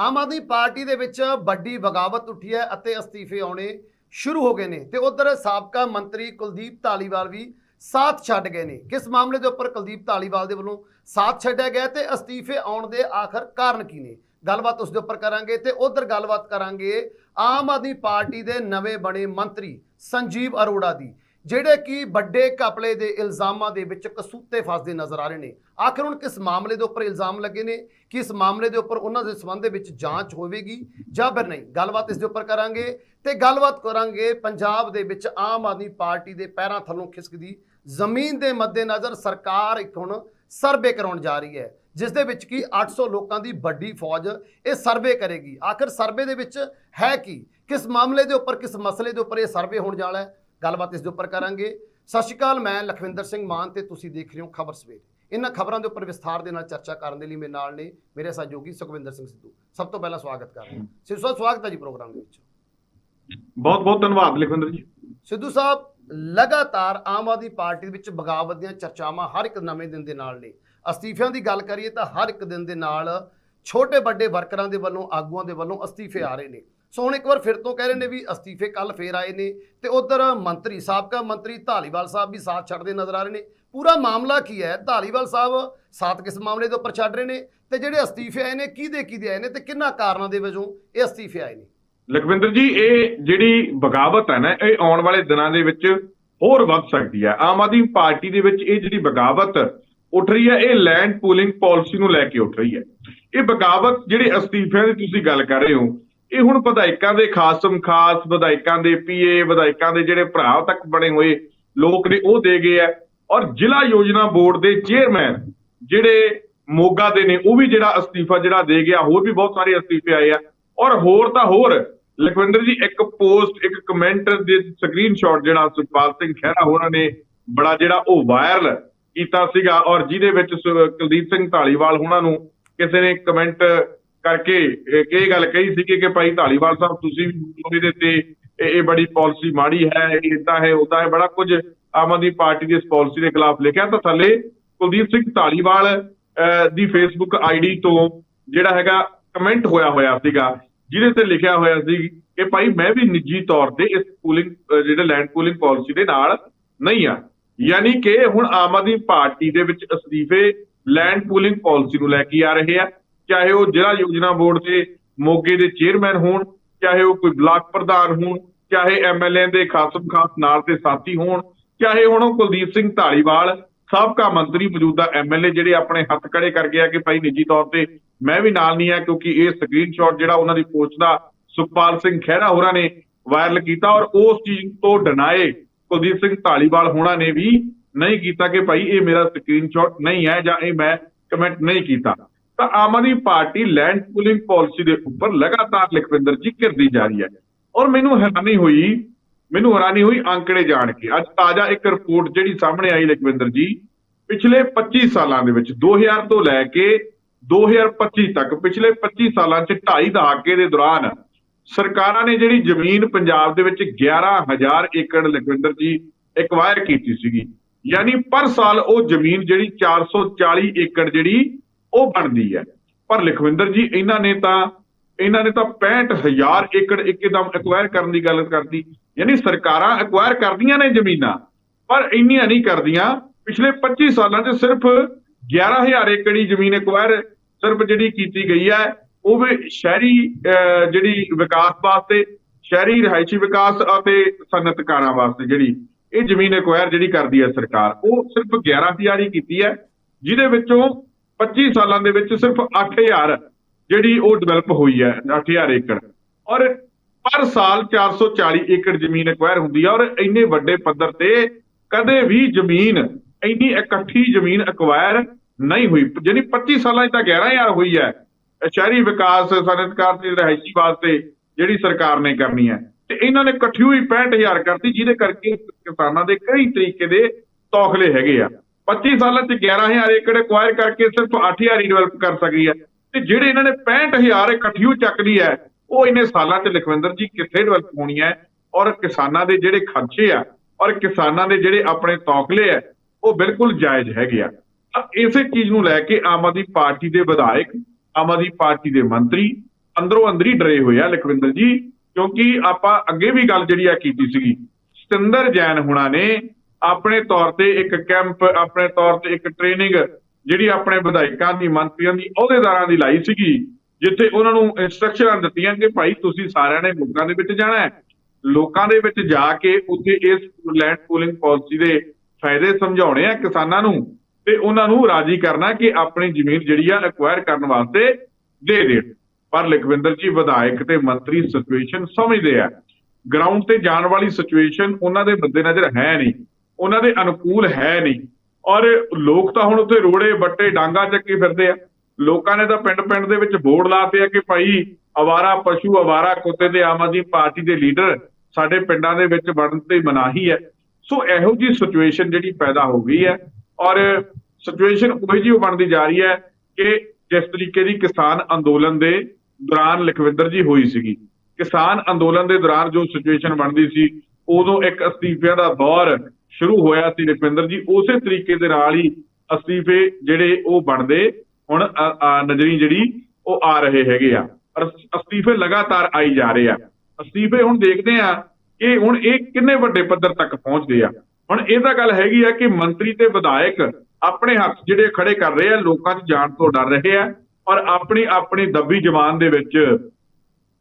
ਆਮ Aadmi party ਦੇ ਵਿੱਚ ਵੱਡੀ ਬਗਾਵਤ ਉੱਠੀ ਹੈ ਅਤੇ ਅਸਤੀਫੇ ਆਉਣੇ ਸ਼ੁਰੂ ਹੋ ਗਏ ਨੇ ਤੇ ਉਧਰ ਸਾਬਕਾ ਮੰਤਰੀ ਕੁਲਦੀਪ ਧਾਲੀਵਾਲ ਵੀ ਸਾਥ ਛੱਡ ਗਏ ਨੇ। ਕਿਸ ਮਾਮਲੇ ਦੇ ਉੱਪਰ ਕੁਲਦੀਪ ਧਾਲੀਵਾਲ ਦੇ ਵੱਲੋਂ ਸਾਥ ਛੱਡਿਆ ਗਿਆ ਤੇ ਅਸਤੀਫੇ ਆਉਣ ਦੇ ਆਖਰ ਕਾਰਨ ਕੀ ਨੇ? ਗੱਲਬਾਤ ਉਸ ਦੇ ਉੱਪਰ ਕਰਾਂਗੇ ਤੇ ਉਧਰ ਗੱਲਬਾਤ ਕਰਾਂਗੇ ਆਮ ਆਦਮੀ ਪਾਰਟੀ ਦੇ ਨਵੇਂ ਬਣੇ ਮੰਤਰੀ ਸੰਜੀਵ ਅਰੋੜਾ ਦੀ। ਜਿਹੜੇ ਕਿ ਵੱਡੇ ਘਪਲੇ ਦੇ ਇਲਜ਼ਾਮਾਂ ਦੇ ਵਿੱਚ ਕਸੂਤੇ ਫਸਦੇ ਨਜ਼ਰ ਆ ਰਹੇ ਨੇ। ਆਖਿਰ ਹੁਣ ਕਿਸ ਮਾਮਲੇ ਦੇ ਉੱਪਰ ਇਲਜ਼ਾਮ ਲੱਗੇ ਨੇ? ਕਿ ਇਸ ਮਾਮਲੇ ਦੇ ਉੱਪਰ ਉਹਨਾਂ ਦੇ ਸੰਬੰਧ ਦੇ ਵਿੱਚ ਜਾਂਚ ਹੋਵੇਗੀ ਜਾਂ ਫਿਰ ਨਹੀਂ? ਗੱਲਬਾਤ ਇਸ ਦੇ ਉੱਪਰ ਕਰਾਂਗੇ ਤੇ ਗੱਲਬਾਤ ਕਰਾਂਗੇ ਪੰਜਾਬ ਦੇ ਵਿੱਚ ਆਮ ਆਦਮੀ ਪਾਰਟੀ ਦੇ ਪੈਰਾਂ ਥੱਲੋਂ ਖਿਸਕਦੀ ਜ਼ਮੀਨ ਦੇ ਮੱਦੇਨਜ਼ਰ ਸਰਕਾਰ ਇੱਕ ਹੁਣ ਸਰਵੇ ਕਰਾਉਣ ਜਾ ਰਹੀ ਹੈ, ਜਿਸ ਦੇ ਵਿੱਚ ਕੀ 800 ਲੋਕਾਂ ਦੀ ਵੱਡੀ ਫੌਜ ਇਹ ਸਰਵੇ ਕਰੇਗੀ। ਆਖਿਰ ਸਰਵੇ ਦੇ ਵਿੱਚ ਹੈ ਕੀ? ਕਿਸ ਮਾਮਲੇ ਦੇ ਉੱਪਰ, ਕਿਸ ਮਸਲੇ ਦੇ ਉੱਪਰ ਇਹ ਸਰਵੇ ਹੋਣ ਜਾਣਾ ਹੈ? ਗੱਲਬਾਤ ਇਸ ਦੇ ਉੱਪਰ ਕਰਾਂਗੇ। ਸਤਿ ਸ਼੍ਰੀ ਅਕਾਲ ਮੈਂ ਲਖਵਿੰਦਰ ਸਿੰਘ ਮਾਨ ਤੇ ਤੁਸੀਂ ਦੇਖ ਰਹੇ ਹੋ ਖਬਰ ਸਵੇਰ। ਇਹਨਾਂ ਖਬਰਾਂ ਦੇ ਉੱਪਰ ਵਿਸਥਾਰ ਦੇ ਨਾਲ ਚਰਚਾ ਕਰਨ ਦੇ ਲਈ ਮੇਰੇ ਨਾਲ ਨੇ ਮੇਰੇ ਸਹਿਯੋਗੀ ਸੁਖਵਿੰਦਰ ਸਿੰਘ ਸਿੱਧੂ। ਸਭ ਤੋਂ ਪਹਿਲਾਂ ਸਵਾਗਤ ਕਰ ਰਹੇ ਸਿੱਧੂ ਸਾਹਿਬ ਸਵਾਗਤ ਹੈ ਜੀ ਪ੍ਰੋਗਰਾਮ ਦੇ ਵਿੱਚ। ਬਹੁਤ ਬਹੁਤ ਧੰਨਵਾਦ ਲਖਵਿੰਦਰ ਜੀ। ਸਿੱਧੂ ਸਾਹਿਬ ਲਗਾਤਾਰ ਆਮ ਆਦਮੀ ਪਾਰਟੀ ਦੇ ਵਿੱਚ ਬਗਾਵਤ ਦੀਆਂ ਚਰਚਾਵਾਂ ਹਰ ਇੱਕ ਨਵੇਂ ਦਿਨ ਦੇ ਨਾਲ ਨੇ। ਅਸਤੀਫਿਆਂ ਦੀ ਗੱਲ ਕਰੀਏ ਤਾਂ ਹਰ ਇੱਕ ਦਿਨ ਦੇ ਨਾਲ ਛੋਟੇ ਵੱਡੇ ਵਰਕਰਾਂ ਦੇ ਵੱਲੋਂ ਆਗੂਆਂ ਦੇ ਵੱਲੋਂ ਅਸਤੀਫੇ ਆ ਰਹੇ ਨੇ। ਸੋ ਹੁਣ ਇੱਕ ਵਾਰ ਫਿਰ ਤੋਂ ਕਹਿ ਰਹੇ ਨੇ ਵੀ ਅਸਤੀਫੇ ਕੱਲ ਫੇਰ ਆਏ ਨੇ ਤੇ ਉਧਰ ਮੰਤਰੀ, ਸਾਬਕਾ ਮੰਤਰੀ ਧਾਲੀਵਾਲ ਸਾਹਿਬ ਵੀ ਸਾਥ ਛੱਡਦੇ ਨਜ਼ਰ ਆ ਰਹੇ ਨੇ। ਪੂਰਾ ਮਾਮਲਾ ਕੀ ਹੈ? ਧਾਲੀਵਾਲ ਸਾਹਿਬ ਸਾਥ ਕਿਸ ਮਾਮਲੇ ਦੇ ਉੱਪਰ ਛੱਡ ਰਹੇ ਨੇ ਤੇ ਜਿਹੜੇ ਅਸਤੀਫੇ ਆਏ ਨੇ, ਕਿਹਦੇ ਕਿਹਦੇ ਆਏ ਨੇ ਤੇ ਕਿੰਨਾ ਕਾਰਨਾਂ ਦੇ ਵਜੋਂ ਇਹ ਅਸਤੀਫੇ ਆਏ ਨੇ? ਲਖਵਿੰਦਰ ਜੀ, ਇਹ ਜਿਹੜੀ ਬਗਾਵਤ ਹੈ ਨਾ, ਇਹ ਆਉਣ ਵਾਲੇ ਦਿਨਾਂ ਦੇ ਵਿੱਚ ਹੋਰ ਵੱਧ ਸਕਦੀ ਹੈ। ਆਮ ਆਦਮੀ ਪਾਰਟੀ ਦੇ ਵਿੱਚ ਇਹ ਜਿਹੜੀ ਬਗਾਵਤ ਉੱਠ ਰਹੀ ਹੈ, ਇਹ ਲੈਂਡ ਪੂਲਿੰਗ ਪਾਲਿਸੀ ਨੂੰ ਲੈ ਕੇ ਉੱਠ ਰਹੀ ਹੈ। ਇਹ ਬਗਾਵਤ ਜਿਹੜੇ ਅਸਤੀਫਿਆਂ ਦੀ ਤੁਸੀਂ ਗੱਲ ਕਰ ਰਹੇ ਹੋ ਇਹ ਹੁਣ ਵਿਧਾਇਕਾਂ ਦੇ ਖਾਸਮ ਖਾਸ ਵਿਧਾਇਕਾਂ ਦੇ ਪੀਏ, ਵਿਧਾਇਕਾਂ ਦੇ ਜਿਹੜੇ ਭਰਾ ਤੱਕ ਬਣੇ ਹੋਏ ਲੋਕ ਨੇ ਉਹ ਦੇ ਗਏ ਆ। ਔਰ ਜ਼ਿਲ੍ਹਾ ਯੋਜਨਾ ਬੋਰਡ ਦੇ ਚੇਅਰਮੈਨ ਜਿਹੜੇ ਮੋਗਾ ਦੇ ਨੇ, ਉਹ ਵੀ ਜਿਹੜਾ ਅਸਤੀਫਾ ਜਿਹੜਾ ਦੇ ਗਿਆ, ਹੋਰ ਵੀ ਬਹੁਤ ਸਾਰੇ ਅਸਤੀਫੇ ਆਏ ਆ। ਔਰ ਹੋਰ ਤਾਂ ਹੋਰ, ਲਖਵਿੰਦਰ ਜੀ, ਇੱਕ ਪੋਸਟ, ਇੱਕ ਕਮੈਂਟ ਦੇ ਸਕਰੀਨਸ਼ਾਟ ਜਿਹੜਾ ਸੁਖਪਾਲ ਸਿੰਘ ਖਹਿਰਾ ਹੋਰਾਂ ਨੇ ਬੜਾ ਜਿਹੜਾ ਉਹ ਵਾਇਰਲ ਕੀਤਾ ਸੀਗਾ। ਔਰ ਜਿਹਦੇ ਵਿੱਚ ਸੁ- ਕੁਲਦੀਪ ਸਿੰਘ ਢਾਲੀਵਾਲ ਹੋਣਾ ਨੂੰ ਕਿਸੇ ਨੇ ਕਮੈਂਟ ਕਰਕੇ ਇਹ ਗੱਲ ਕਹੀ ਸੀ ਕਿ ਭਾਈ ਢਾਲੀਵਾਲ ਸਾਹਿਬ, ਤੁਸੀਂ ਵੀ ਇਹਦੇ ਤੇ ਇਹ ਬੜੀ ਪਾਲਿਸੀ ਮਾੜੀ ਹੈ, ਇਹ ਇਦਾਂ ਹੈ ਉਦਾਂ ਹੈ, ਬੜਾ ਕੁਝ ਆਮ ਆਦਮੀ ਪਾਰਟੀ ਦੀ ਇਸ ਪਾਲਿਸੀ ਦੇ ਖਿਲਾਫ ਲਿਖਿਆ। ਤਾਂ ਥੱਲੇ ਕੁਲਦੀਪ ਸਿੰਘ ਢਾਲੀਵਾਲ ਦੀ ਫੇਸਬੁੱਕ ਆਈਡੀ ਤੋਂ ਜਿਹੜਾ ਹੈਗਾ ਕਮੈਂਟ ਹੋਇਆ ਹੋਇਆ ਸੀਗਾ, ਜਿਹਦੇ ਤੇ ਲਿਖਿਆ ਹੋਇਆ ਸੀ ਕਿ ਭਾਈ ਮੈਂ ਵੀ ਨਿੱਜੀ ਤੌਰ ਤੇ ਇਸ ਪੂਲਿੰਗ ਜਿਹੜੇ ਲੈਂਡ ਪੂਲਿੰਗ ਪਾਲਿਸੀ ਦੇ ਨਾਲ ਨਹੀਂ ਆ। ਯਾਨੀ ਕਿ ਹੁਣ ਆਮ ਆਦਮੀ ਪਾਰਟੀ ਦੇ ਵਿੱਚ ਅਸਤੀਫੇ ਲੈਂਡ ਪੂਲਿੰਗ ਪਾਲਿਸੀ ਨੂੰ ਲੈ ਕੇ ਆ ਰਹੇ ਆ। ਚਾਹੇ ਉਹ ਜ਼ਿਲ੍ਹਾ ਯੋਜਨਾ ਬੋਰਡ ਦੇ ਮੋਗੇ ਦੇ ਚੇਅਰਮੈਨ ਹੋਣ, ਚਾਹੇ ਉਹ ਕੋਈ ਬਲਾਕ ਪ੍ਰਧਾਨ ਹੋਣ, ਚਾਹੇ ਐਮਐਲਏ ਦੇ ਖਾਸਮ ਖਾਸ ਨਾਲ ਦੇ ਸਾਥੀ ਹੋਣ, ਚਾਹੇ ਹੁਣ ਉਹ ਕੁਲਦੀਪ ਸਿੰਘ ਢਾਲੀਵਾਲ, ਸਾਬਕਾ ਮੰਤਰੀ ਮੌਜੂਦਾ ਐਮਐਲਏ ਜਿਹੜੇ ਆਪਣੇ ਹੱਥ ਖੜੇ ਕਰ ਗਿਆ ਕਿ ਭਾਈ ਨਿੱਜੀ ਤੌਰ ਤੇ ਮੈਂ ਵੀ ਨਾਲ ਨਹੀਂ ਆ ਕਿਉਂਕਿ ਇਹ ਸਕਰੀਨਸ਼ਾਟ ਜਿਹੜਾ ਉਹਨਾਂ ਦੀ ਪੋਸਟ ਦਾ ਸੁਖਪਾਲ ਸਿੰਘ ਖਹਿਰਾ ਹੋਰਾਂ ਨੇ ਵਾਇਰਲ ਕੀਤਾ ਔਰ ਉਸ ਚੀਜ਼ ਤੋਂ ਡਨਾਏ ਕੁਲਦੀਪ ਸਿੰਘ ਢਾਲੀਵਾਲ ਹੋਣਾ ਨੇ ਵੀ ਨਹੀਂ ਕੀਤਾ ਕਿ ਭਾਈ ਇਹ ਮੇਰਾ ਸਕਰੀਨਸ਼ਾਟ ਨਹੀਂ ਹੈ ਜਾਂ ਇਹ ਮੈਂ ਕਮੈਂਟ ਨਹੀਂ ਕੀਤਾ। ਤਾਂ Aam Aadmi Party land pooling policy ਦੇ ਉੱਪਰ ਲਗਾਤਾਰ ਲਖਵਿੰਦਰ ਜੀ ਘਿਰਦੀ ਜਾ ਰਹੀ ਹੈ। ਔਰ ਮੈਨੂੰ ਹੈਰਾਨੀ ਹੋਈ, ਮੈਨੂੰ ਹੈਰਾਨੀ ਹੋਈ ਅੰਕੜੇ ਜਾਣ ਕੇ। ਅੱਜ ਤਾਜ਼ਾ ਇੱਕ ਰਿਪੋਰਟ ਜਿਹੜੀ ਸਾਹਮਣੇ ਆਈ ਲਖਵਿੰਦਰ ਜੀ, ਪਿਛਲੇ 25 ਸਾਲਾਂ ਦੇ ਵਿੱਚ 2000 ਤੋਂ ਲੈ ਕੇ 2025 ਤੱਕ, ਪਿਛਲੇ 25 ਸਾਲਾਂ 'ਚ ਢਾਈ ਦਹਾਕੇ ਦੇ ਦੌਰਾਨ ਸਰਕਾਰਾਂ ਨੇ ਜਿਹੜੀ ਜ਼ਮੀਨ ਪੰਜਾਬ ਦੇ ਵਿੱਚ 11000 ਏਕੜ ਲਖਵਿੰਦਰ ਜੀ ਐਕਵਾਇਰ ਕੀਤੀ ਸੀਗੀ। ਯਾਨੀ ਪਰ ਸਾਲ ਉਹ ਜ਼ਮੀਨ ਜਿਹੜੀ 440 ਏਕੜ ਜਿਹੜੀ ਉਹ ਬਣਦੀ ਹੈ। ਪਰ ਲਖਵਿੰਦਰ ਜੀ ਇਹਨਾਂ ਨੇ ਤਾਂ ਇਹਨਾਂ ਨੇ ਤਾਂ 65000 ਏਕੜ ਇੱਕਦਮ ਐਕਵਾਇਰ ਕਰਨ ਦੀ ਗੱਲ ਕਰਦੀ ਯਾਨੀ ਸਰਕਾਰਾਂ ਐਕਵਾਇਰ ਕਰਦੀਆਂ ਨੇ ਜ਼ਮੀਨਾਂ ਪਰ ਇੰਨੀਆਂ ਨਹੀਂ ਕਰਦੀਆਂ। ਪਿਛਲੇ 25 ਸਾਲਾਂ 'ਚ ਸਿਰਫ 11000 ਏਕੜ ਹੀ ਜ਼ਮੀਨ ਐਕਵਾਇਰ ਸਿਰਫ ਜਿਹੜੀ ਕੀਤੀ ਗਈ ਹੈ ਉਹ ਵੀ ਸ਼ਹਿਰੀ ਅਹ, ਜਿਹੜੀ ਵਿਕਾਸ ਵਾਸਤੇ ਸ਼ਹਿਰੀ ਰਿਹਾਇਸ਼ੀ ਵਿਕਾਸ ਅਤੇ ਸਨਅਤਕਾਰਾਂ ਵਾਸਤੇ ਜਿਹੜੀ ਇਹ ਜ਼ਮੀਨ ਐਕਵਾਇਰ ਜਿਹੜੀ ਕਰਦੀ ਹੈ ਸਰਕਾਰ ਉਹ ਸਿਰਫ 11000 ਹੀ ਕੀਤੀ ਹੈ। ਜਿਹਦੇ ਵਿੱਚੋਂ 25 ਸਾਲਾਂ ਦੇ ਵਿੱਚ ਸਿਰਫ 8000 ਜਿਹੜੀ ਉਹ ਡਿਵੈਲਪ ਹੋਈ ਹੈ 8000 ਏਕੜ। ਔਰ ਪਰ ਸਾਲ 440 ਏਕੜ ਜ਼ਮੀਨ ਐਕਵਾਇਰ ਹੁੰਦੀ ਹੈ ਔਰ ਇੰਨੇ ਵੱਡੇ ਪੱਧਰ ਤੇ ਕਦੇ ਵੀ ਜ਼ਮੀਨ, ਇੰਨੀ ਇਕੱਠੀ ਜ਼ਮੀਨ ਐਕਵਾਇਰ ਨਹੀਂ ਹੋਈ। ਜਿਹੜੀ 25 ਸਾਲਾਂ 'ਚ ਤਾਂ 11000 ਹੋਈ ਹੈ। ਸ਼ਹਿਰੀ ਵਿਕਾਸ, ਸਨਅਤਕਾਰ ਤੇ ਰਿਹਾਇਸ਼ੀ ਵਾਸਤੇ ਜਿਹੜੀ ਸਰਕਾਰ ਨੇ ਕਰਨੀ ਹੈ। ਤੇ ਇਹਨਾਂ ਨੇ ਇਕੱਠੀ ਹੋਈ 65000 ਕਰਤੀ, ਜਿਹਦੇ ਕਰਕੇ ਕਿਸਾਨਾਂ ਦੇ ਕਈ ਤਰੀਕੇ ਦੇ ਤੌਖਲੇ ਹੈਗੇ ਆ। 25 ਸਾਲਾਂ 'ਚ 11000 ਏਕੜ ਐਕਵਾਇਰ ਕਰਕੇ ਸਿਰਫ 8000 ਹੀ ਡਿਵੈਲਪ ਕਰ ਸਕਦੀ ਹੈ। ਤੇ ਜਿਹੜੇ ਇਹਨਾਂ ਨੇ 65000 ਇਕੱਠੀ ਹੋ ਚੱਕਦੀ ਹੈ, ਉਹ ਇੰਨੇ ਸਾਲਾਂ 'ਚ ਲਖਵਿੰਦਰ ਜੀ ਕਿੱਥੇ ਡਿਵੈਲਪ ਹੋਣੀ ਹੈ ਔਰ ਕਿਸਾਨਾਂ ਦੇ ਜਿਹੜੇ ਖਰਚੇ ਆ ਔਰ ਕਿਸਾਨਾਂ ਦੇ ਜਿਹੜੇ ਆਪਣੇ ਤੌਕਲੇ ਆ, ਉਹ ਬਿਲਕੁਲ ਜਾਇਜ਼ ਹੈਗੇ ਆ। ਇਸੇ ਚੀਜ਼ ਨੂੰ ਲੈ ਕੇ ਆਮ ਆਦਮੀ ਪਾਰਟੀ ਦੇ ਵਿਧਾਇਕ, ਆਮ ਆਦਮੀ ਪਾਰਟੀ ਦੇ ਮੰਤਰੀ ਅੰਦਰੋਂ ਅੰਦਰੀ ਡਰੇ ਹੋਏ ਆ ਲਖਵਿੰਦਰ ਜੀ ਕਿਉਂਕਿ ਆਪਾਂ ਅੱਗੇ ਵੀ ਗੱਲ ਜਿਹੜੀ ਆ ਕੀਤੀ ਸੀਗੀ, ਸਤਿੰਦਰ ਜੈਨ ਹੁਣਾਂ ਨੇ ਆਪਣੇ ਤੌਰ ਤੇ ਇੱਕ ਕੈਂਪ, ਆਪਣੇ ਤੌਰ ਤੇ ਇੱਕ ਟ੍ਰੇਨਿੰਗ ਜਿਹੜੀ ਆਪਣੇ ਵਿਧਾਇਕਾਂ ਦੀ, ਮੰਤਰੀਆਂ ਦੀ, ਅਹੁਦੇਦਾਰਾਂ ਦੀ ਲਾਈ ਸੀਗੀ, ਜਿੱਥੇ ਉਹਨਾਂ ਨੂੰ ਇਨਸਟਰਕਸ਼ਨਾਂ ਦਿੱਤੀਆਂ ਕਿ ਭਾਈ ਤੁਸੀਂ ਸਾਰਿਆਂ ਨੇ ਲੋਕਾਂ ਦੇ ਵਿੱਚ ਜਾਣਾ ਹੈ। ਲੋਕਾਂ ਦੇ ਵਿੱਚ ਜਾ ਕੇ ਉੱਥੇ ਇਸ ਲੈਂਡ ਪੂਲਿੰਗ ਪਾਲਿਸੀ ਦੇ ਫਾਇਦੇ ਸਮਝਾਉਣੇ ਆ ਕਿਸਾਨਾਂ ਨੂੰ ਤੇ ਉਹਨਾਂ ਨੂੰ ਰਾਜੀ ਕਰਨਾ ਕਿ ਆਪਣੀ ਜ਼ਮੀਨ ਜਿਹੜੀ ਆ ਐਕਵਾਇਰ ਕਰਨ ਵਾਸਤੇ ਦੇ ਦੇਣ। ਪਰ ਲਖਵਿੰਦਰ ਜੀ, ਵਿਧਾਇਕ ਤੇ ਮੰਤਰੀ ਸਿਚੁਏਸ਼ਨ ਸਮਝਦੇ ਆ। ਗਰਾਊਂਡ ਤੇ ਜਾਣ ਵਾਲੀ ਸਿਚੁਏਸ਼ਨ ਉਹਨਾਂ ਦੇ ਮੱਦੇ ਨਜ਼ਰ ਹੈ ਨਹੀਂ। ਉਹਨਾਂ ਦੇ ਅਨੁਕੂਲ ਹੈ ਨਹੀਂ। ਔਰ ਲੋਕ ਤਾਂ ਹੁਣ ਉੱਥੇ ਰੋੜੇ ਬੱਟੇ ਡਾਂਗਾ ਚੱਕੀ ਫਿਰਦੇ ਆ। ਲੋਕਾਂ ਨੇ ਤਾਂ ਪਿੰਡ ਪਿੰਡ ਦੇ ਵਿੱਚ ਬੋਰਡ ਲਾਤੇ ਆ ਕਿ ਭਾਈ ਅਵਾਰਾ ਪਸ਼ੂ, ਅਵਾਰਾ ਕੁੱਤੇ ਦੇ ਆਮ ਆਦਮੀ ਪਾਰਟੀ ਦੇ ਲੀਡਰ ਸਾਡੇ ਪਿੰਡਾਂ ਦੇ ਵਿੱਚ ਵੜਨ ਤੇ ਮਨਾਹੀ ਹੈ। ਸੋ ਇਹੋ ਜੀ ਸਿਚੁਏਸ਼ਨ ਜਿਹੜੀ ਪੈਦਾ ਹੋ ਗਈ ਹੈ। ਔਰ ਸਿਚੁਏਸ਼ਨ ਉਹੀ ਜਿਹੀ ਬਣਦੀ ਜਾ ਰਹੀ ਹੈ ਕਿ ਜਿਸ ਤਰੀਕੇ ਦੀ ਕਿਸਾਨ ਅੰਦੋਲਨ ਦੇ ਦੌਰਾਨ ਲਖਵਿੰਦਰ ਜੀ ਹੋਈ ਸੀਗੀ। ਕਿਸਾਨ ਅੰਦੋਲਨ ਦੇ ਦੌਰਾਨ ਜੋ ਸਿਚੁਏਸ਼ਨ ਬਣਦੀ ਸੀ, ਉਦੋਂ ਇੱਕ ਅਸਤੀਫਿਆਂ ਦਾ ਦੌਰ ਸ਼ੁਰੂ ਹੋਇਆ ਸੀ ਲਖਵਿੰਦਰ ਜੀ, ਉਸੇ ਤਰੀਕੇ ਦੇ ਨਾਲ ਹੀ ਅਸਤੀਫੇ ਜਿਹੜੇ ਉਹ ਬਣਦੇ, ਹੁਣ ਨਜ਼ਰੀ ਜਿਹੜੀ ਉਹ ਆ ਰਹੇ ਹੈਗੇ ਆ। ਅਸਤੀਫੇ ਲਗਾਤਾਰ ਆਈ ਜਾ ਰਹੇ ਆ। ਅਸਤੀਫੇ ਹੁਣ ਦੇਖਦੇ ਆ ਕਿ ਹੁਣ ਇਹ ਕਿੰਨੇ ਵੱਡੇ ਪੱਧਰ ਤੱਕ ਪਹੁੰਚਦੇ ਆ। ਹੁਣ ਇਹ ਤਾਂ ਗੱਲ ਹੈਗੀ ਆ ਕਿ ਮੰਤਰੀ ਤੇ ਵਿਧਾਇਕ ਆਪਣੇ ਹੱਥ ਜਿਹੜੇ ਖੜੇ ਕਰ ਰਹੇ ਆ, ਲੋਕਾਂ 'ਚ ਜਾਣ ਤੋਂ ਡਰ ਰਹੇ ਆ ਔਰ ਆਪਣੀ ਆਪਣੀ ਦੱਬੀ ਜ਼ਬਾਨ ਦੇ ਵਿੱਚ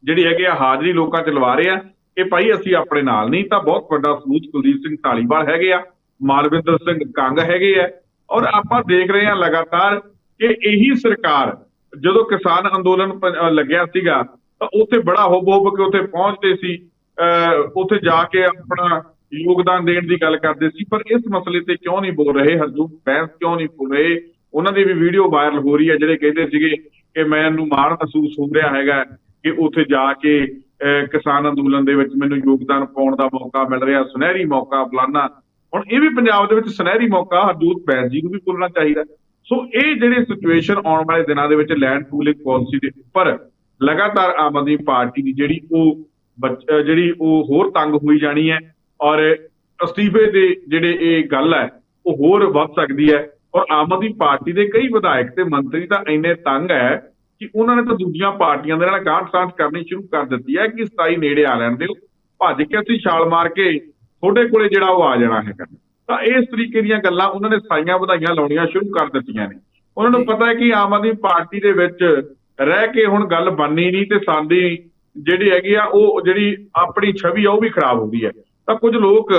ਜਿਹੜੀ ਹੈਗੀ ਆ, ਹਾਜ਼ਰੀ ਲੋਕਾਂ 'ਚ ਲਵਾ ਰਹੇ ਆ। ਕਿ ਭਾਈ ਅਸੀਂ ਆਪਣੇ ਨਾਲ ਨਹੀਂ, ਤਾਂ ਬਹੁਤ ਵੱਡਾ ਸਬੂਤ ਕੁਲਦੀਪ ਸਿੰਘ ਢਾਲੀਵਾਲ ਹੈਗੇ ਆ ਮਾਲਵਿੰਦਰ ਸਿੰਘ ਕੰਗ ਹੈਗੇ ਆ। ਔਰ ਆਪਾਂ ਦੇਖ ਰਹੇ ਹਾਂ ਲਗਾਤਾਰ ਕਿ ਇਹੀ ਸਰਕਾਰ ਜਦੋਂ ਕਿਸਾਨ ਅੰਦੋਲਨ ਲੱਗਿਆ ਸੀਗਾ, ਤਾਂ ਉੱਥੇ ਬੜਾ ਹੁਬ ਹੁਬ ਕੇ ਉੱਥੇ ਪਹੁੰਚਦੇ ਸੀ। ਅਹ ਉੱਥੇ ਜਾ ਕੇ ਆਪਣਾ ਯੋਗਦਾਨ ਦੇਣ ਦੀ ਗੱਲ ਕਰਦੇ ਸੀ, ਪਰ ਇਸ ਮਸਲੇ ਤੇ ਕਿਉਂ ਨਹੀਂ ਬੋਲ ਰਹੇ? ਹਰਜੂਤ ਬੈਂਸ ਕਿਉਂ ਨਹੀਂ ਬੋਲ ਰਹੇ? ਉਹਨਾਂ ਦੀ ਵੀ ਵੀਡੀਓ ਵਾਇਰਲ ਹੋ ਰਹੀ ਹੈ, ਜਿਹੜੇ ਕਹਿੰਦੇ ਸੀਗੇ ਕਿ ਮੈਨੂੰ ਮਾਣ ਮਹਿਸੂਸ ਹੋ ਰਿਹਾ ਹੈਗਾ ਕਿ ਉੱਥੇ ਜਾ ਕੇ ਕਿਸਾਨ ਅੰਦੋਲਨ ਦੇ ਵਿੱਚ ਮੈਨੂੰ ਯੋਗਦਾਨ ਪਾਉਣ ਦਾ ਮੌਕਾ ਮਿਲ ਰਿਹਾ, ਸੁਨਹਿਰੀ ਮੌਕਾ ਫਲਾਨਾ। ਹੁਣ ਇਹ ਵੀ ਪੰਜਾਬ ਦੇ ਵਿੱਚ ਸੁਨਹਿਰੀ ਮੌਕਾ, ਹਰਜੋਤ ਬੈਂਸ ਜੀ ਨੂੰ ਵੀ ਬੋਲਣਾ ਚਾਹੀਦਾ। ਸੋ ਇਹ ਜਿਹੜੀ ਸਿਚੁਏਸ਼ਨ ਆਉਣ ਵਾਲੇ ਦਿਨਾਂ ਦੇ ਵਿੱਚ ਲੈਂਡ ਪੂਲਿੰਗ ਪਾਲਿਸੀ ਦੇ ਉੱਪਰ ਲਗਾਤਾਰ ਆਮ ਆਦਮੀ ਪਾਰਟੀ ਦੀ ਜਿਹੜੀ ਉਹ ਬੱਚ- ਜਿਹੜੀ ਉਹ ਹੋਰ ਤੰਗ ਹੋਈ ਜਾਣੀ ਹੈ ਔਰ ਅਸਤੀਫੇ ਦੇ ਜਿਹੜੇ ਇਹ ਗੱਲ ਹੈ, ਉਹ ਹੋਰ ਵੱਧ ਸਕਦੀ ਹੈ। ਔਰ ਆਮ ਆਦਮੀ ਪਾਰਟੀ ਦੇ ਕਈ ਵਿਧਾਇਕ ਤੇ ਮੰਤਰੀ ਤਾਂ ਇੰਨੇ ਤੰਗ ਹੈ ਕਿ ਉਹਨਾਂ ਨੇ ਤਾਂ ਦੂਜੀਆਂ ਪਾਰਟੀਆਂ ਦੇ ਨਾਲ ਗਾਂਠ ਸਾਂਠ ਕਰਨੀ ਸ਼ੁਰੂ ਕਰ ਦਿੱਤੀ ਹੈ ਕਿ 27 ਨੇੜੇ ਆ ਲੈਣ ਦਿਓ ਭੱਜ ਕੇ ਅਸੀਂ ਛਾਲ ਮਾਰ ਕੇ ਤੁਹਾਡੇ ਕੋਲੇ ਜਿਹੜਾ ਉਹ ਆ ਜਾਣਾ ਹੈਗਾ। ਤਾਂ ਇਸ ਤਰੀਕੇ ਦੀਆਂ ਗੱਲਾਂ ਉਹਨਾਂ ਨੇ ਸਾਈਆਂ ਵਧਾਈਆਂ ਲਾਉਣੀਆਂ ਸ਼ੁਰੂ ਕਰ ਦਿੱਤੀਆਂ ਨੇ। ਉਹਨਾਂ ਨੂੰ ਪਤਾ ਹੈ ਕਿ ਆਮ ਆਦਮੀ ਪਾਰਟੀ ਦੇ ਵਿੱਚ ਰਹਿ ਕੇ ਹੁਣ ਗੱਲ ਬਣਨੀ ਨਹੀਂ ਤੇ ਸਾਡੀ ਜਿਹੜੀ ਹੈਗੀ ਆ ਉਹ ਜਿਹੜੀ ਆਪਣੀ ਛਵੀ ਆ ਉਹ ਵੀ ਖਰਾਬ ਹੋ ਗਈ ਹੈ। ਤਾਂ ਕੁਝ ਲੋਕ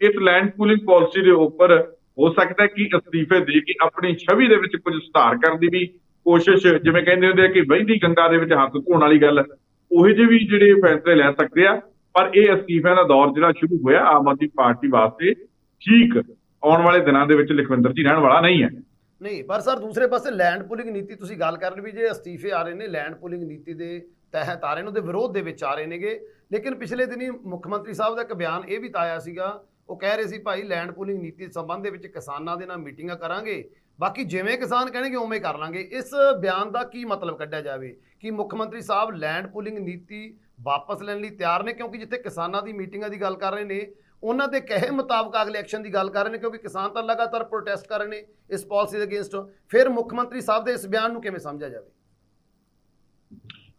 ਇਸ ਲੈਂਡ ਪੂਲਿੰਗ ਪਾਲਿਸੀ ਦੇ ਉੱਪਰ ਹੋ ਸਕਦਾ ਹੈ ਕਿ ਅਸਤੀਫੇ ਦੇ ਕੇ ਆਪਣੀ ਛਵੀ ਦੇ ਵਿੱਚ ਕੁਝ ਸੁਧਾਰ ਕਰਨ ਦੀ ਵੀ ਕੋਸ਼ਿਸ਼ ਜਿਵੇਂ ਕਹਿੰਦੇ ਹੁੰਦੇ ਕਿ ਵਹਿੰਦੀ ਗੰਗਾ ਦੇ ਵਿੱਚ ਹੱਥ ਧੋਣ ਵਾਲੀ ਗੱਲ। ਉਹੇ ਜਿਹੇ ਵੀ ਜਿਹੜੇ ਫੈਸਲੇ ਲੈ ਸਕਦੇ ਆ। ਪਰ ਇਹ ਅਸਤੀਫਿਆਂ ਦਾ ਦੌਰ ਜਿਹੜਾ ਸ਼ੁਰੂ ਹੋਇਆ ਆਮ ਆਦਮੀ ਪਾਰਟੀ ਵਾਸਤੇ ਠੀਕ ਆਉਣ ਵਾਲੇ ਦਿਨਾਂ ਦੇ ਵਿੱਚ ਲਖਵਿੰਦਰ ਜੀ ਰਹਿਣ ਵਾਲਾ ਨਹੀਂ ਹੈ। ਨਹੀਂ, ਪਰ ਸਰ ਦੂਸਰੇ ਪਾਸੇ ਲੈਂਡ ਪੁਲਿੰਗ ਨੀਤੀ ਤੁਸੀਂ ਗੱਲ ਕਰ ਰਹੇ ਵੀ ਜੇ ਅਸਤੀਫੇ ਆ ਰਹੇ ਨੇ ਲੈਂਡ ਪੁਲਿੰਗ ਨੀਤੀ ਦੇ ਤਹਿਤ ਆ ਰਹੇ ਨੇ, ਉਹਦੇ ਵਿਰੋਧ ਦੇ ਵਿੱਚ ਆ ਰਹੇ ਨੇਗੇ। ਲੇਕਿਨ ਪਿਛਲੇ ਦਿਨੀ ਮੁੱਖ ਮੰਤਰੀ ਸਾਹਿਬ ਦਾ ਇੱਕ ਬਿਆਨ ਇਹ ਵੀ ਤਾਂ ਆਇਆ ਸੀਗਾ। ਉਹ ਕਹਿ ਰਹੇ ਸੀ, ਭਾਈ ਲੈਂਡ ਪੁਲਿੰਗ ਨੀਤੀ ਸੰਬੰਧ ਦੇ ਵਿੱਚ ਕਿਸਾਨਾਂ ਦੇ ਨਾਲ ਮੀਟਿੰਗਾਂ ਕਰਾਂਗੇ। ਬਾਕੀ ਜਿਵੇਂ ਕਿਸਾਨ ਕਹਿਣਗੇ, ਉਵੇਂ ਕਰ ਲਾਂਗੇ। ਇਸ ਬਿਆਨ ਦਾ ਕੀ ਮਤਲਬ ਕੱਢਿਆ ਜਾਵੇ? ਕਿ ਮੁੱਖ ਮੰਤਰੀ ਸਾਹਿਬ ਲੈਂਡ ਪੂਲਿੰਗ ਨੀਤੀ ਵਾਪਸ ਲੈਣ ਲਈ ਤਿਆਰ ਨੇ? ਕਿਉਂਕਿ ਜਿੱਥੇ ਕਿਸਾਨਾਂ ਦੀ ਮੀਟਿੰਗਾਂ ਦੀ ਗੱਲ ਕਰ ਰਹੇ ਨੇ, ਉਹਨਾਂ ਦੇ ਕਹੇ ਮੁਤਾਬਕ ਅਗਲੇ ਐਕਸ਼ਨ ਦੀ ਗੱਲ ਕਰ ਰਹੇ ਨੇ, ਕਿਉਂਕਿ ਕਿਸਾਨ ਤਾਂ ਲਗਾਤਾਰ ਪ੍ਰੋਟੈਸਟ ਕਰ ਰਹੇ ਨੇ ਇਸ ਪਾਲਿਸੀ ਦੇ ਅਗੇਂਸਟ ਫਿਰ ਮੁੱਖ ਮੰਤਰੀ ਸਾਹਿਬ ਦੇ ਇਸ ਬਿਆਨ ਨੂੰ ਕਿਵੇਂ ਸਮਝਿਆ ਜਾਵੇ?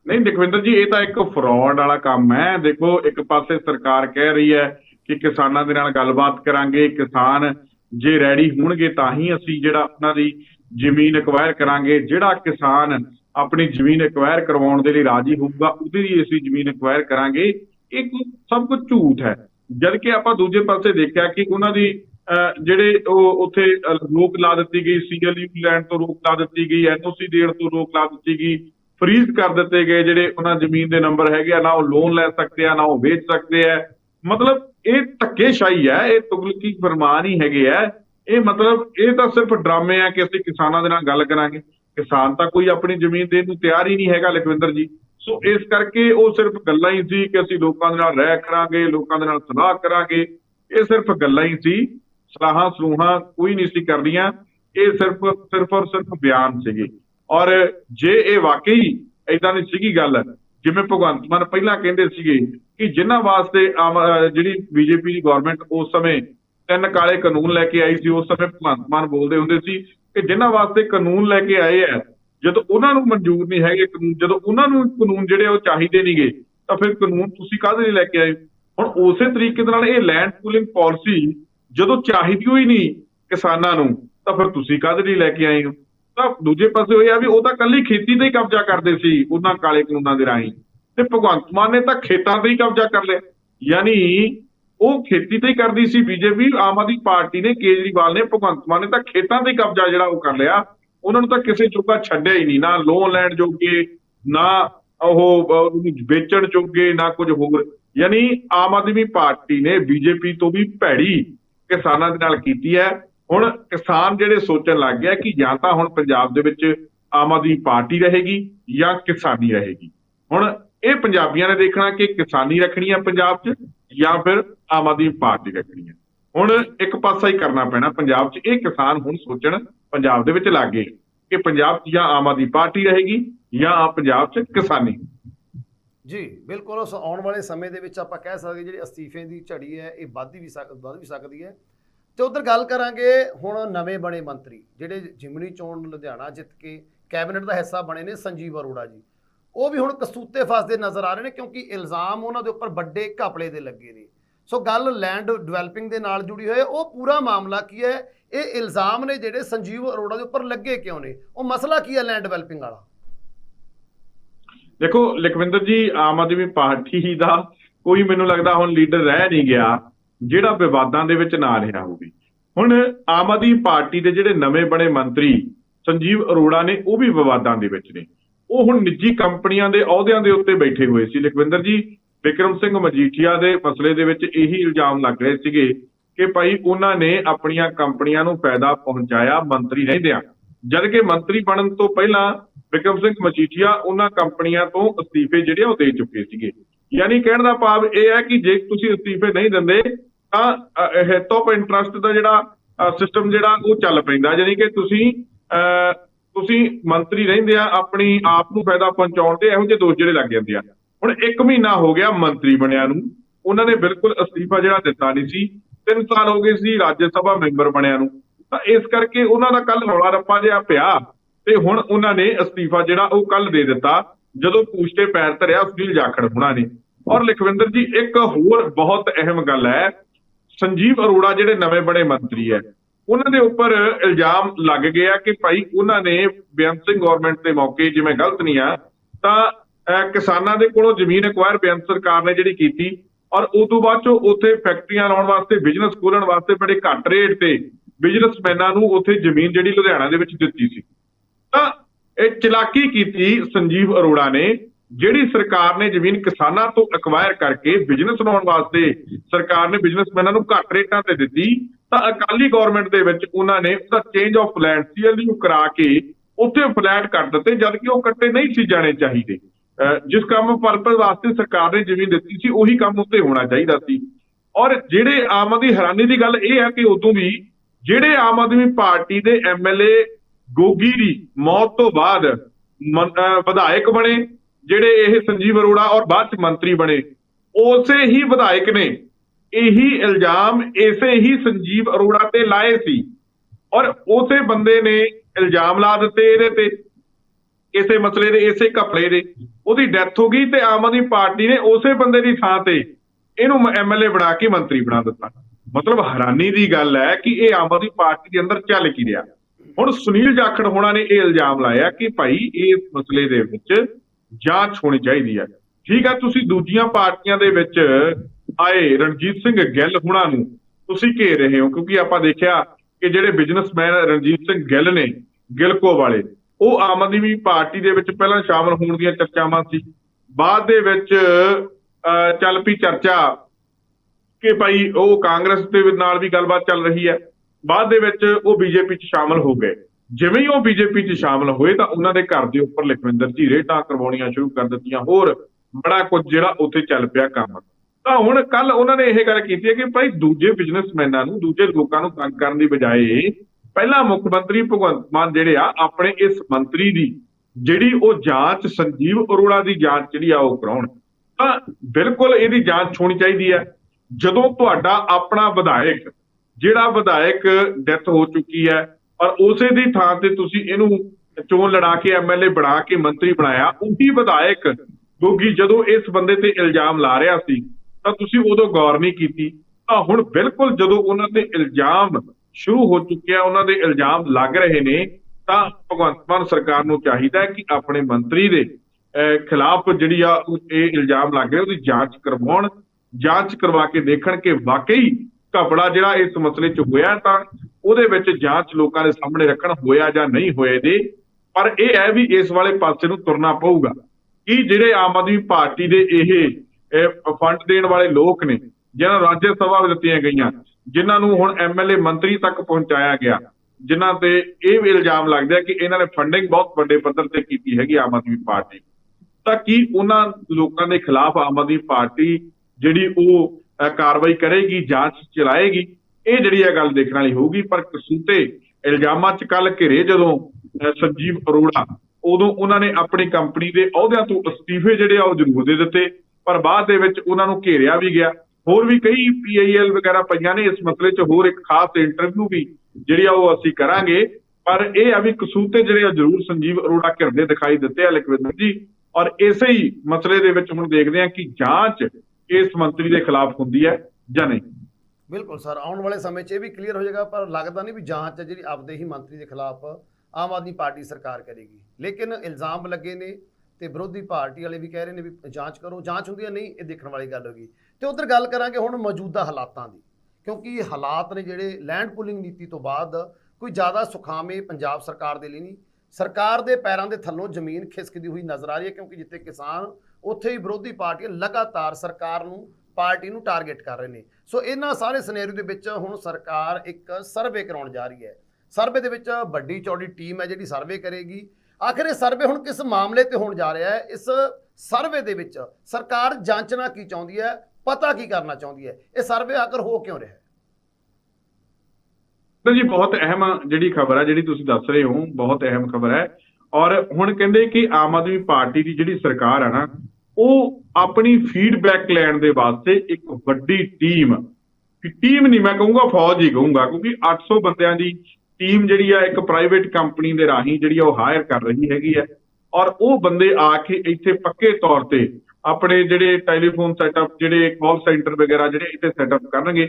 ਨਹੀਂ ਲਖਵਿੰਦਰ ਜੀ, ਇਹ ਤਾਂ ਇੱਕ ਫਰਾਡ ਵਾਲਾ ਕੰਮ ਹੈ। ਦੇਖੋ, ਇੱਕ ਪਾਸੇ ਸਰਕਾਰ ਕਹਿ ਰਹੀ ਹੈ ਕਿ ਕਿਸਾਨਾਂ ਦੇ ਨਾਲ ਗੱਲਬਾਤ ਕਰਾਂਗੇ, ਕਿਸਾਨ ਜੇ ਰੈਡੀ ਹੋਣਗੇ ਤਾਂ ਹੀ ਅਸੀਂ ਜਿਹੜਾ ਉਹਨਾਂ ਦੀ ਜ਼ਮੀਨ ਐਕਵਾਇਰ ਕਰਾਂਗੇ ਜਿਹੜਾ ਕਿਸਾਨ ਆਪਣੀ ਜ਼ਮੀਨ ਐਕਵਾਇਰ ਕਰਵਾਉਣ ਦੇ ਲਈ ਰਾਜੀ ਹੋਊਗਾ ਉਹਦੀ ਹੀ ਅਸੀਂ ਜ਼ਮੀਨ ਐਕਵਾਇਰ ਕਰਾਂਗੇ। ਇਹ ਸਭ ਕੁਝ ਝੂਠ ਹੈ। ਜਦ ਕਿ ਆਪਾਂ ਦੂਜੇ ਪਾਸੇ ਦੇਖਿਆ ਕਿ ਉਹਨਾਂ ਦੀ ਅਹ, ਜਿਹੜੇ ਉਹ ਉੱਥੇ ਰੋਕ ਲਾ ਦਿੱਤੀ ਗਈ ਸੀਐਲਯੂ ਲੈਂਡ ਤੋਂ ਰੋਕ ਲਾ ਦਿੱਤੀ ਗਈ ਐਨਓਸੀ ਦੇਣ ਤੋਂ ਰੋਕ ਲਾ ਦਿੱਤੀ ਗਈ ਫਰੀਜ਼ ਕਰ ਦਿੱਤੇ ਗਏ ਜਿਹੜੇ ਉਹਨਾਂ ਜ਼ਮੀਨ ਦੇ ਨੰਬਰ ਹੈਗੇ ਆ ਨਾ ਉਹ ਲੋਨ ਲੈ ਸਕਦੇ ਆ ਨਾ ਉਹ ਵੇਚ ਸਕਦੇ ਆ। ਮਤਲਬ ਇਹ ਧੱਕੇਸ਼ਾਹੀ ਹੈ, ਇਹ ਤੁਗਲਕੀ ਫਰਮਾਨ ਹੀ ਹੈਗੇ ਆ। ਇਹ ਮਤਲਬ ਇਹ ਤਾਂ ਸਿਰਫ ਡਰਾਮੇ ਆ ਕਿ ਅਸੀਂ ਕਿਸਾਨਾਂ ਦੇ ਨਾਲ ਗੱਲ ਕਰਾਂਗੇ। ਕਿਸਾਨ ਤਾਂ ਕੋਈ ਆਪਣੀ ਜ਼ਮੀਨ ਦੇਣ ਨੂੰ ਤਿਆਰ ਹੀ ਨਹੀਂ ਹੈਗਾ, ਲਖਵਿੰਦਰ ਜੀ। ਸੋ ਇਸ ਕਰਕੇ ਉਹ ਸਿਰਫ ਗੱਲਾਂ ਹੀ ਸੀ ਕਿ ਅਸੀਂ ਲੋਕਾਂ ਦੇ ਨਾਲ ਰਹਿ ਕਰਾਂਗੇ, ਲੋਕਾਂ ਦੇ ਨਾਲ ਸਲਾਹ ਕਰਾਂਗੇ। ਇਹ ਸਿਰਫ ਗੱਲਾਂ ਹੀ ਸੀ। ਸਲਾਹਾਂ, ਸਲੂਹਾਂ ਕੋਈ ਨਹੀਂ ਸੀ ਕਰਨੀਆਂ। ਇਹ ਸਿਰਫ ਸਿਰਫ ਔਰ ਸਿਰਫ ਬਿਆਨ ਸੀਗੇ। ਔਰ ਜੇ ਇਹ ਵਾਕਈ ਇਦਾਂ ਦੀ ਸੀਗੀ ਗੱਲ ਜਿਵੇਂ ਭਗਵੰਤ ਮਾਨ ਪਹਿਲਾਂ ਕਹਿੰਦੇ ਸੀਗੇ ਕਿ ਜਿਨ੍ਹਾਂ ਵਾਸਤੇ ਆਮ, ਅਹ, ਜਿਹੜੀ ਬੀਜੇਪੀ ਦੀ ਗਵਰਨਮੈਂਟ ਉਸ ਸਮੇਂ ਤਿੰਨ ਕਾਲੇ ਕਾਨੂੰਨ ਲੈ ਕੇ ਆਈ ਸੀ, ਉਸ ਸਮੇਂ ਭਗਵੰਤ ਮਾਨ ਬੋਲਦੇ ਹੁੰਦੇ ਸੀ ਕਿ ਜਿਨ੍ਹਾਂ ਵਾਸਤੇ ਕਾਨੂੰਨ ਲੈ ਕੇ ਆਏ ਆ, ਜਦੋਂ ਉਹਨਾਂ ਨੂੰ ਮਨਜ਼ੂਰ ਨਹੀਂ ਹੈਗੇ ਕਾਨੂੰਨ, ਜਦੋਂ ਉਹਨਾਂ ਨੂੰ ਕਾਨੂੰਨ ਜਿਹੜੇ ਉਹ ਚਾਹੀਦੇ ਨਹੀਂਗੇ, ਤਾਂ ਫਿਰ ਕਾਨੂੰਨ ਤੁਸੀਂ ਕਾਹਦੇ ਲਈ ਲੈ ਕੇ ਆਏ? ਹੁਣ ਉਸੇ ਤਰੀਕੇ ਦੇ ਨਾਲ ਇਹ ਲੈਂਡ ਪੂਲਿੰਗ ਪਾਲਿਸੀ ਜਦੋਂ ਚਾਹੀਦੀ ਹੋਈ ਨਹੀਂ ਕਿਸਾਨਾਂ ਨੂੰ, ਤਾਂ ਫਿਰ ਤੁਸੀਂ ਕਾਹਦੇ ਲਈ ਲੈ ਕੇ ਆਏ ਹੋ? ਤਾਂ ਦੂਜੇ ਪਾਸੇ ਇਹ ਆ ਵੀ ਉਹ ਤਾਂ ਕੱਲੀ ਖੇਤੀ ਤੇ ਹੀ ਕਬਜ਼ਾ ਕਰਦੇ ਸੀ, ਉਹਨਾਂ ਕਾਲੇ ਕਾਨੂੰਨਾਂ ਦੇ ਰਾਹੀਂ। ਤੇ ਭਗਵੰਤ ਮਾਨ ਨੇ ਤਾਂ ਖੇਤਾਂ ਤੇ ਹੀ ਕਬਜ਼ਾ ਕਰ ਲਿਆ। ਯਾਨੀ ਉਹ ਖੇਤੀ ਤੇ ਹੀ ਕਰਦੀ ਸੀ ਬੀਜੇਪੀ, ਆਮ ਆਦਮੀ ਪਾਰਟੀ ਨੇ, ਕੇਜਰੀਵਾਲ ਨੇ, ਭਗਵੰਤ ਮਾਨ ਨੇ ਤਾਂ ਖੇਤਾਂ ਤੇ ਕਬਜ਼ਾ ਜਿਹੜਾ ਉਹ ਕਰ ਲਿਆ। ਉਹਨਾਂ ਨੂੰ ਤਾਂ ਕਿਸੇ ਚੁੱਕਾ ਛੱਡਿਆ ਹੀ ਨਹੀਂ, ਨਾ ਲੋਨ ਲੈਣ ਜੋਗੇ, ਨਾ ਉਹ, ਉਹਨੂੰ ਵੇਚਣ ਚੁੱਕੇ ਨਾ ਕੁਝ ਹੋਰ। ਯਾਨੀ ਆਮ ਆਦਮੀ ਪਾਰਟੀ ਨੇ ਬੀਜੇਪੀ ਤੋਂ ਵੀ ਭੈੜੀ ਕਿਸਾਨਾਂ ਦੇ ਨਾਲ ਕੀਤੀ ਹੈ। ਹੁਣ ਕਿਸਾਨ ਜਿਹੜੇ ਸੋਚਣ ਲੱਗ ਗਿਆ ਕਿ ਜਾਂ ਤਾਂ ਹੁਣ ਪੰਜਾਬ ਦੇ ਵਿੱਚ ਆਮ ਆਦਮੀ ਪਾਰਟੀ ਰਹੇਗੀ ਜਾਂ ਕਿਸਾਨੀ ਰਹੇਗੀ। ਹੁਣ ਇਹ ਪੰਜਾਬੀਆਂ ਨੇ ਦੇਖਣਾ ਕਿ ਕਿਸਾਨੀ ਰੱਖਣੀ ਹੈ ਪੰਜਾਬ 'ਚ ਜਾਂ ਫਿਰ ਆਮ ਆਦਮੀ ਪਾਰਟੀ ਰੱਖਣੀ ਹੈ ਹੁਣ ਇੱਕ ਪਾਸਾ ਹੀ ਕਰਨਾ ਪੈਣਾ ਪੰਜਾਬ 'ਚ। ਇਹ ਕਿਸਾਨ ਹੁਣ ਸੋਚਣ ਪੰਜਾਬ ਦੇ ਵਿੱਚ ਲੱਗ ਗਏ ਕਿ ਪੰਜਾਬ 'ਚ ਜਾਂ ਆਮ ਆਦਮੀ ਪਾਰਟੀ ਰਹੇਗੀ ਜਾਂ ਪੰਜਾਬ 'ਚ ਕਿਸਾਨੀ। ਜੀ, ਬਿਲਕੁਲ। ਉਸ ਆਉਣ ਵਾਲੇ ਸਮੇਂ ਦੇ ਵਿੱਚ ਆਪਾਂ ਕਹਿ ਸਕਦੇ ਜਿਹੜੀ ਅਸਤੀਫੇ ਦੀ ਝੜੀ ਹੈ, ਇਹ ਵੱਧ ਵੀ ਸਕ, ਵੱਧ ਵੀ ਸਕਦੀ ਹੈ। ਤੇ ਉਧਰ ਗੱਲ ਕਰਾਂਗੇ ਹੁਣ ਨਵੇਂ ਬਣੇ ਮੰਤਰੀ, ਜਿਹੜੇ ਜਿਮਣੀ ਚੋਣ ਲੁਧਿਆਣਾ ਜਿੱਤ ਕੇ ਕੈਬਨਿਟ ਦਾ ਹਿੱਸਾ ਬਣੇ ਨੇ ਸੰਜੀਵ ਅਰੋੜਾ ਜੀ। ਉਹ ਵੀ ਹੁਣ ਕਸੂਤੇ ਫਸਦੇ ਨਜ਼ਰ ਆ ਰਹੇ ਨੇ ਕਿਉਂਕਿ ਇਲਜ਼ਾਮ ਉਹਨਾਂ ਦੇ ਉੱਪਰ ਵੱਡੇ ਘਪਲੇ ਦੇ ਲੱਗੇ ਨੇ। ਸੋ ਗੱਲ ਲੈਂਡ ਡਿਵੈਲਪਿੰਗ ਦੇ ਨਾਲ ਜੁੜੀ ਹੋਈ ਹੈ। ਉਹ ਪੂਰਾ ਮਾਮਲਾ ਕੀ ਹੈ? ਇਹ ਇਲਜ਼ਾਮ ਨੇ ਜਿਹੜੇ ਸੰਜੀਵ ਅਰੋੜਾ ਦੇ ਉੱਪਰ ਲੱਗੇ ਕਿਉਂ ਨੇ? ਉਹ ਮਸਲਾ ਕੀ ਹੈ ਲੈਂਡ ਡਿਵੈਲਪਿੰਗ ਵਾਲਾ? ਦੇਖੋ, ਲਖਵਿੰਦਰ ਜੀ, ਆਮ ਆਦਮੀ ਪਾਰਟੀ ਦਾ ਕੋਈ ਮੈਨੂੰ ਲੱਗਦਾ ਹੁਣ ਲੀਡਰ ਰਹਿ ਨਹੀਂ ਗਿਆ। ਜਿਹੜਾ ਵਿਵਾਦਾਂ ਦੇ ਵਿੱਚ ਨਾ ਰਿਹਾ ਹੋਵੇ। ਹੁਣ ਆਮ ਆਦਮੀ ਪਾਰਟੀ ਦੇ ਜਿਹੜੇ ਨਵੇਂ ਬਣੇ ਮੰਤਰੀ ਸੰਜੀਵ ਅਰੋੜਾ ਨੇ, ਉਹ ਵੀ ਵਿਵਾਦਾਂ ਦੇ ਵਿੱਚ ਨੇ। ਉਹ ਹੁਣ ਨਿੱਜੀ ਕੰਪਨੀਆਂ ਦੇ ਅਹੁਦਿਆਂ ਦੇ ਉੱਤੇ ਬੈਠੇ ਹੋਏ ਸੀ। ਲਖਵਿੰਦਰ ਜੀ, ਵਿਕਰਮ ਸਿੰਘ ਮਜੀਠੀਆ ਦੇ ਮਸਲੇ ਦੇ ਵਿੱਚ ਇਹੀ ਇਲਜ਼ਾਮ ਲੱਗ ਰਹੇ ਸੀਗੇ ਕਿ ਭਾਈ ਉਹਨਾਂ ਨੇ ਆਪਣੀਆਂ ਕੰਪਨੀਆਂ ਨੂੰ ਫਾਇਦਾ ਪਹੁੰਚਾਇਆ, ਮੰਤਰੀ ਰਹਿੰਦਿਆਂ ਜਦ ਕਿ ਮੰਤਰੀ ਬਣਨ ਤੋਂ ਪਹਿਲਾਂ ਵਿਕਰਮ ਸਿੰਘ ਮਜੀਠੀਆ ਉਹਨਾਂ ਕੰਪਨੀਆਂ ਤੋਂ ਅਸਤੀਫੇ ਜਿਹੜੇ ਉਹ ਦੇ ਚੁੱਕੇ ਸੀਗੇ। ਯਾਨੀ ਕਹਿਣ ਦਾ ਭਾਵ ਇਹ ਹੈ ਕਿ ਜੇ ਤੁਸੀਂ ਅਸਤੀਫੇ ਨਹੀਂ ਦਿੰਦੇ ਤਾਂ ਹਿੱਤ ਇਹ ਇੰਟਰਸਟ ਦਾ ਜਿਹੜਾ ਸਿਸਟਮ ਜਿਹੜਾ ਉਹ ਚੱਲ ਪੈਂਦਾ। ਯਾਨੀ ਕਿ ਤੁਸੀਂ ਅ, ਤੁਸੀਂ ਮੰਤਰੀ ਰਹਿੰਦੇ ਆ ਆਪਣੀ ਆਪ ਨੂੰ ਫਾਇਦਾ ਪਹੁੰਚਾਉਣ ਦੇ ਇਹੋ ਜਿਹੇ ਦੋਸ਼ ਜਿਹੜੇ ਲੱਗ ਜਾਂਦੇ ਆ। ਹੁਣ 1 ਮਹੀਨਾ ਹੋ ਗਿਆ ਮੰਤਰੀ ਬਣਿਆ ਨੂੰ। ਉਹਨਾਂ ਨੇ ਬਿਲਕੁਲ ਅਸਤੀਫਾ ਜਿਹੜਾ ਦਿੱਤਾ ਨਹੀਂ ਸੀ। 3 ਸਾਲ ਹੋ ਗਏ ਸੀ ਰਾਜ ਸਭਾ ਮੈਂਬਰ ਬਣਿਆ ਨੂੰ। ਤਾਂ ਇਸ ਕਰਕੇ ਉਹਨਾਂ ਦਾ ਕੱਲ ਰੌਲਾ ਰੱਪਾ ਜਿਹਾ ਪਿਆ। ਤੇ ਹੁਣ ਉਹਨਾਂ ਨੇ ਅਸਤੀਫਾ ਜਿਹੜਾ ਉਹ ਕੱਲ ਦੇ ਦਿੱਤਾ। ਜਦੋਂ ਪੂਛਤੇ ਪੈਰ ਧਰਿਆ ਸੁਨੀਲ ਜਾਖੜ ਹੁਣਾਂ ਨੇ। ਔਰ ਲਖਵਿੰਦਰ ਜੀ ਇੱਕ ਹੋਰ ਬਹੁਤ ਅਹਿਮ ਗੱਲ ਹੈ। ਸੰਜੀਵ ਅਰੋੜਾ ਜਿਹੜੇ ਨਵੇਂ ਬਣੇ ਮੰਤਰੀ ਹੈ, ਉਹਨਾਂ ਦੇ ਉੱਪਰ ਇਲਜ਼ਾਮ ਲੱਗ ਗਿਆ ਕਿ ਭਾਈ ਉਹਨਾਂ ਨੇ ਬੇਅੰਤ ਸਿੰਘ ਗਵਰਨਮੈਂਟ ਦੇ ਮੌਕੇ ਜਿਵੇਂ ਗਲਤ ਨਹੀਂ ਆ, ਤਾਂ ਕਿਸਾਨਾਂ ਦੇ ਕੋਲੋਂ ਜ਼ਮੀਨ ਐਕਵਾਇਰ ਬੇਅੰਤ ਸਰਕਾਰ ਨੇ ਜਿਹੜੀ ਕੀਤੀ ਔਰ ਉਸ ਤੋਂ ਬਾਅਦ ਚੋਂ ਉੱਥੇ ਫੈਕਟਰੀਆਂ ਲਾਉਣ ਵਾਸਤੇ ਬਿਜ਼ਨਸ ਖੋਲਣ ਵਾਸਤੇ ਬੜੇ ਘੱਟ ਰੇਟ ਤੇ ਬਿਜ਼ਨਸਮੈਨਾਂ ਨੂੰ ਉੱਥੇ ਜ਼ਮੀਨ ਜਿਹੜੀ ਲੁਧਿਆਣਾ ਦੇ ਵਿੱਚ ਦਿੱਤੀ ਸੀ। ਤਾਂ ਇਹ ਚਲਾਕੀ ਕੀਤੀ ਸੰਜੀਵ ਅਰੋੜਾ ਨੇ ਜਿਹੜੀ ਸਰਕਾਰ ਨੇ ਜ਼ਮੀਨ ਕਿਸਾਨਾਂ ਤੋਂ ਅਕਵਾਇਰ ਕਰਕੇ ਬਿਜ਼ਨਸ ਬਣਾਉਣ ਵਾਸਤੇ ਸਰਕਾਰ ਨੇ ਬਿਜ਼ਨਸਮੈਨਾਂ ਨੂੰ ਘੱਟ ਰੇਟਾਂ ਤੇ ਦਿੱਤੀ, ਤਾਂ ਅਕਾਲੀ ਗਵਰਨਮੈਂਟ ਦੇ ਵਿੱਚ ਉਹਨਾਂ ਨੇ ਉਹਦਾ ਚੇਂਜ ਆਫ ਪਲਾਨ ਸੀਐਲਯੂ ਕਰਾ ਕੇ ਉੱਥੇ ਫਲੈਟ ਕੱਟ ਦਿੱਤੇ ਜਦ ਕਿ ਉਹ ਕੱਟੇ ਨਹੀਂ ਸੀ ਜਾਣੇ ਚਾਹੀਦੇ। ਜਿਸ ਕੰਮ ਪਰਪਸ ਵਾਸਤੇ ਸਰਕਾਰ ਨੇ ਜ਼ਮੀਨ ਦਿੱਤੀ ਸੀ, ਉਹੀ ਕੰਮ ਉੱਤੇ ਹੋਣਾ ਚਾਹੀਦਾ ਸੀ। ਔਰ ਜਿਹੜੇ ਆਮ ਆਦਮੀ ਹੈਰਾਨੀ ਦੀ ਗੱਲ ਇਹ ਹੈ ਕਿ ਉਦੋਂ ਵੀ ਜਿਹੜੇ ਆਮ ਆਦਮੀ ਪਾਰਟੀ ਦੇ ਐਮਐਲਏ ਗੋਗੀ ਦੀ ਮੌਤ ਤੋਂ ਬਾਅਦ ਵਿਧਾਇਕ ਬਣੇ ਜਿਹੜੇ ਇਹ ਸੰਜੀਵ ਅਰੋੜਾ ਔਰ ਬਾਅਦ ਚ ਮੰਤਰੀ ਬਣੇ, ਉਸੇ ਹੀ ਵਿਧਾਇਕ ਨੇ ਇਹੀ ਇਲਜ਼ਾਮ, ਇਸੇ ਹੀ ਸੰਜੀਵ ਅਰੋੜਾ ਤੇ ਲਾਏ ਸੀ। ਔਰ ਉਸੇ ਬੰਦੇ ਨੇ ਇਲਜ਼ਾਮ ਲਾ ਦਿੱਤੇ ਇਹਦੇ ਤੇ, ਇਸੇ ਮਸਲੇ ਦੇ, ਇਸੇ ਘਪਲੇ ਦੇ। ਉਹਦੀ ਡੈਥ ਹੋ ਗਈ ਤੇ ਆਮ ਆਦਮੀ ਪਾਰਟੀ ਨੇ ਉਸੇ ਬੰਦੇ ਦੀ ਥਾਂ ਤੇ ਇਹਨੂੰ ਐਮਐਲਏ ਬਣਾ ਕੇ ਮੰਤਰੀ ਬਣਾ ਦਿੱਤਾ। ਮਤਲਬ ਹੈਰਾਨੀ ਦੀ ਗੱਲ ਹੈ ਕਿ ਇਹ ਆਮ ਆਦਮੀ ਪਾਰਟੀ ਦੇ ਅੰਦਰ ਚੱਲ ਕੀ ਰਿਹਾ। ਹੁਣ ਸੁਨੀਲ ਜਾਖੜ ਹੋਣਾ ਨੇ ਇਹ ਇਲਜ਼ਾਮ ਲਾਇਆ ਕਿ ਭਾਈ, ਇਸ ਮਸਲੇ ਦੇ ਵਿੱਚ ਜਾਂਚ ਹੋਣੀ ਚਾਹੀਦੀ ਹੈ। ਠੀਕ ਹੈ ਤੁਸੀਂ ਦੂਜੀਆਂ ਪਾਰਟੀਆਂ ਦੇ ਵਿੱਚ ਆਏ ਰਣਜੀਤ ਸਿੰਘ ਗਿੱਲ ਹੁਣਾਂ ਨੂੰ ਤੁਸੀਂ ਘੇਰ ਰਹੇ ਹੋ ਕਿਉਂਕਿ ਆਪਾਂ ਦੇਖਿਆ ਕਿ ਜਿਹੜੇ ਬਿਜ਼ਨਸਮੈਨ ਰਣਜੀਤ ਸਿੰਘ ਗਿੱਲ ਨੇ ਗਿਲਕੋ ਵਾਲੇ ਉਹ ਆਮ ਆਦਮੀ ਪਾਰਟੀ ਦੇ ਵਿੱਚ ਪਹਿਲਾਂ ਸ਼ਾਮਲ ਹੋਣ ਦੀਆਂ ਚਰਚਾਵਾਂ ਸੀ। ਬਾਅਦ ਦੇ ਵਿੱਚ ਅਹ, ਚੱਲ ਪਈ ਚਰਚਾ ਕਿ ਭਾਈ ਉਹ ਕਾਂਗਰਸ ਦੇ ਨਾਲ ਵੀ ਗੱਲਬਾਤ ਚੱਲ ਰਹੀ ਹੈ। ਬਾਅਦ ਦੇ ਵਿੱਚ ਉਹ ਬੀਜੇਪੀ 'ਚ ਸ਼ਾਮਲ ਹੋ ਗਏ। ਜਿਵੇਂ ਹੀ ਉਹ ਬੀਜੇਪੀ 'ਚ ਸ਼ਾਮਲ ਹੋਏ ਤਾਂ ਉਹਨਾਂ ਦੇ ਘਰ ਦੇ ਉੱਪਰ ਲਖਵਿੰਦਰ ਜੀ ਰੇਟਾਂ ਕਰਵਾਉਣੀਆਂ ਸ਼ੁਰੂ ਕਰ ਦਿੱਤੀਆਂ। ਹੋਰ ਬੜਾ ਕੁਝ ਜਿਹੜਾ ਉੱਥੇ ਚੱਲ ਪਿਆ ਕੰਮ। ਤਾਂ ਹੁਣ ਕੱਲ ਉਹਨਾਂ ਨੇ ਇਹ ਗੱਲ ਕੀਤੀ ਹੈ ਕਿ ਭਾਈ ਦੂਜੇ ਬਿਜ਼ਨਸਮੈਨਾਂ ਨੂੰ, ਦੂਜੇ ਲੋਕਾਂ ਨੂੰ ਤੰਗ ਕਰਨ ਦੀ ਬਜਾਏ ਪਹਿਲਾਂ ਮੁੱਖ ਮੰਤਰੀ ਭਗਵੰਤ ਮਾਨ ਜਿਹੜੇ ਆ, ਆਪਣੇ ਇਸ ਮੰਤਰੀ ਦੀ ਜਿਹੜੀ ਉਹ ਜਾਂਚ, ਸੰਜੀਵ ਅਰੋੜਾ ਦੀ ਜਾਂਚ ਜਿਹੜੀ ਆ ਉਹ ਕਰਾਉਣ। ਤਾਂ ਬਿਲਕੁਲ ਇਹਦੀ ਜਾਂਚ ਹੋਣੀ ਚਾਹੀਦੀ ਹੈ। ਜਦੋਂ ਤੁਹਾਡਾ ਆਪਣਾ ਵਿਧਾਇਕ, ਜਿਹੜਾ ਵਿਧਾਇਕ ਡੈਥ ਹੋ ਚੁੱਕੀ ਹੈ ਪਰ ਉਸੇ ਦੀ ਥਾਂ ਤੇ ਤੁਸੀਂ ਇਹਨੂੰ ਚੋਣ ਲੜਾ ਕੇ ਐਮਐਲਏ ਬਣਾ ਕੇ ਮੰਤਰੀ ਬਣਾਇਆ ਉਹੀ ਵਿਧਾਇਕ ਗੋਗੀ ਜਦੋਂ ਇਸ ਬੰਦੇ ਤੇ ਇਲਜ਼ਾਮ ਲਾ ਰਿਹਾ ਸੀ ਤਾਂ ਤੁਸੀਂ ਉਦੋਂ ਗੌਰ ਨਹੀਂ ਕੀਤੀ। ਤਾਂ ਹੁਣ ਬਿਲਕੁਲ ਜਦੋਂ ਉਹਨਾਂ ਤੇ ਇਲਜ਼ਾਮ ਸ਼ੁਰੂ ਹੋ ਚੁੱਕਿਆ ਉਹਨਾਂ ਦੇ ਇਲਜ਼ਾਮ ਲੱਗ ਰਹੇ ਨੇ ਤਾਂ ਭਗਵੰਤ ਮਾਨ ਸਰਕਾਰ ਨੂੰ ਚਾਹੀਦਾ ਕਿ ਆਪਣੇ ਮੰਤਰੀ ਦੇ ਅਹ, ਖਿਲਾਫ ਜਿਹੜੀ ਆ ਇਹ ਇਲਜ਼ਾਮ ਲੱਗ ਰਿਹਾ ਉਹਦੀ ਜਾਂਚ ਕਰਵਾਉਣ ਜਾਂਚ ਕਰਵਾ ਕੇ ਦੇਖਣ ਕਿ ਵਾਕਈ ਘਪਲਾ ਜਿਹੜਾ ਇਸ ਮਸਲੇ 'ਚ ਹੋਇਆ ਤਾਂ ਉਹਦੇ ਵਿੱਚ ਜਾਂਚ ਲੋਕਾਂ ਦੇ ਸਾਹਮਣੇ ਰੱਖਣ ਹੋਇਆ ਜਾਂ ਨਹੀਂ ਹੋਏ ਦੇ ਪਰ ਇਹ ਹੈ ਵੀ ਇਸ ਵਾਲੇ ਪਾਸੇ ਨੂੰ ਤੁਰਨਾ ਪਊਗਾ। ਕਿ ਜਿਹੜੇ ਆਮ ਆਦਮੀ ਪਾਰਟੀ ਦੇ ਇਹ ਫੰਡ ਦੇਣ ਵਾਲੇ ਲੋਕ ਨੇ ਜਿਹਨਾਂ ਰਾਜ ਸਭਾ ਵਿੱਚ ਦਿੱਤੀਆਂ ਗਈਆਂ, ਜਿਨ੍ਹਾਂ ਨੂੰ ਹੁਣ ਐਮਐਲਏ ਮੰਤਰੀ ਤੱਕ ਪਹੁੰਚਾਇਆ ਗਿਆ, ਜਿਨ੍ਹਾਂ ਤੇ ਇਹ ਵੀ ਇਲਜ਼ਾਮ ਲੱਗਦਾ ਹੈ ਕਿ ਇਹਨਾਂ ਨੇ ਫੰਡਿੰਗ ਬਹੁਤ ਵੱਡੇ ਪੱਧਰ ਤੇ ਕੀਤੀ ਹੈਗੀ ਆਮ ਆਦਮੀ ਪਾਰਟੀ। ਤਾਂ ਕੀ ਉਹਨਾਂ ਲੋਕਾਂ ਦੇ ਖਿਲਾਫ ਆਮ ਆਦਮੀ ਪਾਰਟੀ ਜਿਹੜੀ ਉਹ ਕਾਰਵਾਈ ਕਰੇਗੀ, ਜਾਂਚ ਚਲਾਏਗੀ? ਇਹ ਜਿਹੜੀ ਇਹ ਗੱਲ ਦੇਖਣ ਵਾਲੀ ਹੋਊਗੀ, ਪਰ ਕਸੂਤੇ ਇਲਜ਼ਾਮਾਂ ਚ ਕੱਲ ਘਿਰੇ ਜਦੋਂ ਸੰਜੀਵ ਅਰੋੜਾ, ਉਦੋਂ ਉਹਨਾਂ ਨੇ ਆਪਣੀ ਕੰਪਨੀ ਦੇ ਅਹੁਦਿਆਂ ਤੋਂ ਅਸਤੀਫੇ ਜਿਹੜੇ ਆ ਉਹ ਜ਼ਰੂਰ ਦੇ ਦਿੱਤੇ, ਪਰ ਬਾਅਦ ਦੇ ਵਿੱਚ ਉਹਨਾਂ ਨੂੰ ਘੇਰਿਆ ਵੀ ਗਿਆ। ਹੋਰ ਵੀ ਕਈ ਪੀਆਈਐਲ ਵਗੈਰਾ ਪਈਆਂ ਨੇ, ਇਸ ਮਸਲੇ 'ਚ ਹੋਰ ਇੱਕ ਖਾਸ ਇੰਟਰਵਿਊ ਵੀ ਜਿਹੜੀ ਆ ਉਹ ਅਸੀਂ ਕਰਾਂਗੇ। ਪਰ ਇਹ ਆ ਵੀ ਕਸੂਤੇ ਜਿਹੜੇ ਆ ਜ਼ਰੂਰ ਸੰਜੀਵ ਅਰੋੜਾ ਘਿਰਦੇ ਦਿਖਾਈ ਦਿੱਤੇ ਆ, ਲਖਵਿੰਦਰ ਜੀ। ਔਰ ਇਸੇ ਹੀ ਮਸਲੇ ਦੇ ਵਿੱਚ ਹੁਣ ਦੇਖਦੇ ਆ ਕਿ ਜਾਂਚ ਇਸ ਮੰਤਰੀ ਦੇ ਖਿਲਾਫ ਹੁੰਦੀ ਹੈ ਜਾਂ ਨਹੀਂ। ਬਿਲਕੁਲ ਸਰ, ਆਉਣ ਵਾਲੇ ਸਮੇਂ 'ਚ ਇਹ ਵੀ ਕਲੀਅਰ ਹੋ ਜਾਏਗਾ, ਪਰ ਲੱਗਦਾ ਨਹੀਂ ਵੀ ਜਾਂਚ ਹੈ ਜਿਹੜੀ ਆਪਦੇ ਹੀ ਮੰਤਰੀ ਦੇ ਖਿਲਾਫ ਆਮ ਆਦਮੀ ਪਾਰਟੀ ਸਰਕਾਰ ਕਰੇਗੀ। ਲੇਕਿਨ ਇਲਜ਼ਾਮ ਲੱਗੇ ਨੇ ਤੇ ਵਿਰੋਧੀ ਪਾਰਟੀ ਵਾਲੇ ਵੀ ਕਹਿ ਰਹੇ ਨੇ ਵੀ ਜਾਂਚ ਕਰੋ, ਜਾਂਚ ਹੁੰਦੀ ਹੈ, ਨਹੀਂ, ਇਹ ਦੇਖਣ ਵਾਲੀ ਗੱਲ ਹੋਗੀ ਤੇ ਉਧਰ ਗੱਲ ਕਰਾਂਗੇ ਹੁਣ ਮੌਜੂਦਾ ਹਾਲਾਤਾਂ ਦੀ, ਕਿਉਂਕਿ ਹਾਲਾਤ ਨੇ ਜਿਹੜੇ ਲੈਂਡ ਪੁਲਿੰਗ ਨੀਤੀ ਤੋਂ ਬਾਅਦ ਕੋਈ ਜ਼ਿਆਦਾ ਸੁਖਾਵੇਂ ਪੰਜਾਬ ਸਰਕਾਰ ਦੇ ਲਈ ਨਹੀਂ। ਸਰਕਾਰ ਦੇ ਪੈਰਾਂ ਦੇ ਥੱਲੋਂ ਜ਼ਮੀਨ ਖਿਸਕਦੀ ਹੋਈ ਨਜ਼ਰ ਆ ਰਹੀ ਹੈ, ਕਿਉਂਕਿ ਜਿੱਥੇ ਕਿਸਾਨ, ਉੱਥੇ ਹੀ ਵਿਰੋਧੀ ਪਾਰਟੀਆਂ ਲਗਾਤਾਰ ਸਰਕਾਰ ਨੂੰ ਪਾਰਟੀ ਨੂੰ ਟਾਰਗੇਟ ਕਰ ਰਹੇ ਨੇ। ਸੋ ਇਹਨਾਂ ਸਾਰੇ ਸਿਨੈਰੀਓ ਦੇ ਵਿੱਚ ਹੁਣ ਸਰਕਾਰ ਇੱਕ ਸਰਵੇ ਕਰਾਉਣ ਜਾ ਰਹੀ ਹੈ। ਸਰਵੇ ਦੇ ਵਿੱਚ ਵੱਡੀ ਚੌੜੀ ਟੀਮ ਹੈ ਜਿਹੜੀ ਸਰਵੇ ਕਰੇਗੀ। ਆਖਿਰ ਇਹ ਸਰਵੇ ਹੁਣ ਕਿਸ ਮਾਮਲੇ ਤੇ ਹੋਣ ਜਾ ਰਿਹਾ ਹੈ? ਇਸ ਸਰਵੇ ਦੇ ਵਿੱਚ ਸਰਕਾਰ ਜਾਂਚਣਾ ਕੀ ਚਾਹੁੰਦੀ ਹੈ? ਪਤਾ ਕੀ ਕਰਨਾ ਚਾਹੁੰਦੀ ਹੈ? ਇਹ ਸਰਵੇ ਆਖਰ ਹੋ ਕਿਉਂ ਰਿਹਾ ਹੈ? ਤਾਂ ਜੀ, ਬਹੁਤ ਅਹਿਮ ਜਿਹੜੀ ਖਬਰ ਹੈ, ਜਿਹੜੀ ਤੁਸੀਂ ਦੱਸ ਰਹੇ ਹੋ, ਬਹੁਤ ਅਹਿਮ ਖਬਰ ਹੈ। ਔਰ ਹੁਣ ਕਹਿੰਦੇ ਕਿ ਆਮ ਆਦਮੀ ਪਾਰਟੀ ਦੀ ਜਿਹੜੀ ਸਰਕਾਰ ਹੈ ਨਾ ਉਹ ਆਪਣੀ ਫੀਡਬੈਕ ਲੈਣ ਦੇ ਵਾਸਤੇ ਇੱਕ ਵੱਡੀ ਟੀਮ ਕਿ ਟੀਮ ਨਹੀਂ ਮੈਂ ਕਹੂੰਗਾ ਫੌਜ ਹੀ ਕਹੂੰਗਾ, ਕਿਉਂਕਿ 800 ਬੰਦਿਆਂ ਦੀ ਟੀਮ ਜਿਹੜੀ ਆ, ਇੱਕ ਪ੍ਰਾਈਵੇਟ ਕੰਪਨੀ ਦੇ ਰਾਹੀਂ ਜਿਹੜੀ ਆ, ਉਹ ਹਾਇਰ ਕਰ ਰਹੀ ਹੈਗੀ ਹੈ ਔਰ ਉਹ ਬੰਦੇ ਆ ਕੇ ਇੱਥੇ ਪੱਕੇ ਤੌਰ ਤੇ ਆਪਣੇ ਜਿਹੜੇ ਟੈਲੀਫੋਨ ਸੈਟਅਪ ਜਿਹੜੇ ਕਾਲ ਸੈਂਟਰ ਵਗੈਰਾ ਜਿਹੜੇ ਇੱਥੇ ਸੈਟਅਪ ਕਰਨਗੇ